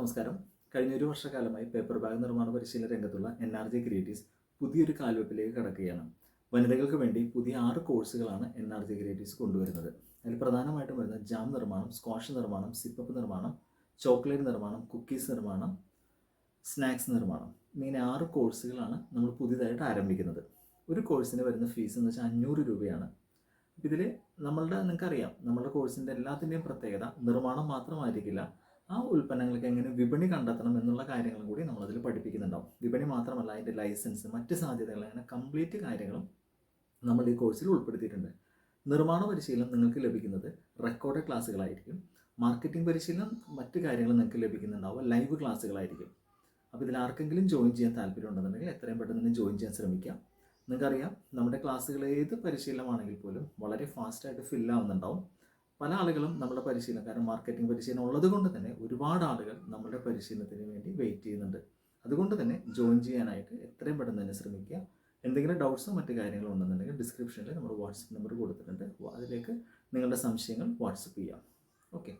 നമസ്കാരം. കഴിഞ്ഞ ഒരു വർഷക്കാലമായി പേപ്പർ ബാഗ് നിർമ്മാണ പരിശീലന രംഗത്തുള്ള എൻ ആർ ജി ക്രിയേറ്റീവ്സ് പുതിയൊരു കാൽവെപ്പിലേക്ക് കടക്കുകയാണ്. വനിതകൾക്ക് വേണ്ടി പുതിയ ആറ് കോഴ്സുകളാണ് എൻ ആർ ജി ക്രിയേറ്റീവ്സ് കൊണ്ടുവരുന്നത്. അതിൽ പ്രധാനമായിട്ടും വരുന്നത് ജാം നിർമ്മാണം സ്ക്വാഷ് നിർമ്മാണം സിപ്പപ്പ് നിർമ്മാണം ചോക്ലേറ്റ് നിർമ്മാണം കുക്കീസ് നിർമ്മാണം സ്നാക്സ് നിർമ്മാണം. ഇങ്ങനെ ആറ് കോഴ്സുകളാണ് നമ്മൾ പുതിയതായിട്ട് ആരംഭിക്കുന്നത്. ഒരു കോഴ്സിന് വരുന്ന ഫീസ് എന്ന് വെച്ചാൽ അഞ്ഞൂറ് രൂപയാണ്. ഇതിൽ നമ്മളുടെ നിങ്ങൾക്കറിയാം നമ്മളുടെ കോഴ്സിന്റെ എല്ലാത്തിന്റെയും പ്രത്യേകത നിർമ്മാണം മാത്രമായിരിക്കില്ല. ആ ഉൽപ്പന്നങ്ങൾക്ക് എങ്ങനെ വിപണി കണ്ടെത്തണം എന്നുള്ള കാര്യങ്ങളും കൂടി നമ്മളതിൽ പഠിപ്പിക്കുന്നുണ്ടാവും. വിപണി മാത്രമല്ല അതിന്റെ ലൈസൻസ് മറ്റ് സാധ്യതകൾ അങ്ങനെ കംപ്ലീറ്റ് കാര്യങ്ങളും നമ്മൾ ഈ കോഴ്സിൽ ഉൾപ്പെടുത്തിയിട്ടുണ്ട്. നിർമ്മാണ പരിശീലനം നിങ്ങൾക്ക് ലഭിക്കുന്നത് റെക്കോർഡ് ക്ലാസ്സുകളായിരിക്കും. മാർക്കറ്റിംഗ് പരിശീലനം മറ്റ് കാര്യങ്ങൾ നിങ്ങൾക്ക് ലഭിക്കുന്നുണ്ടാവുക ലൈവ് ക്ലാസ്സുകളായിരിക്കും. അപ്പോൾ ഇതിൽ ആർക്കെങ്കിലും ജോയിൻ ചെയ്യാൻ താല്പര്യം ഉണ്ടെന്നുണ്ടെങ്കിൽ എത്രയും പെട്ടെന്ന് തന്നെ ജോയിൻ ചെയ്യാൻ ശ്രമിക്കാം. നിങ്ങൾക്കറിയാം നമ്മുടെ ക്ലാസ്സുകൾ ഏത് പരിശീലനമാണെങ്കിൽ പോലും വളരെ ഫാസ്റ്റായിട്ട് ഫില്ലാവുന്നുണ്ടാവും പല ആളുകളും നമ്മുടെ പരിശീലനം കാരണം മാർക്കറ്റിംഗ് പരിശീലനം ഉള്ളത് കൊണ്ട് തന്നെ ഒരുപാട് ആളുകൾ നമ്മുടെ പരിശീലനത്തിന് വേണ്ടി വെയിറ്റ് ചെയ്യുന്നുണ്ട്. അതുകൊണ്ട് തന്നെ ജോയിൻ ചെയ്യാനായിട്ട് എത്രയും പെട്ടെന്ന് തന്നെ ശ്രമിക്കുക. എന്തെങ്കിലും ഡൗട്ട്സോ മറ്റു കാര്യങ്ങളോ ഉണ്ടെന്നുണ്ടെങ്കിൽ ഡിസ്ക്രിപ്ഷനിൽ നമ്മൾ വാട്സപ്പ് നമ്പർ കൊടുത്തിട്ടുണ്ട്. അതിലേക്ക് നിങ്ങളുടെ സംശയങ്ങൾ വാട്സപ്പ് ചെയ്യാം. ഓക്കെ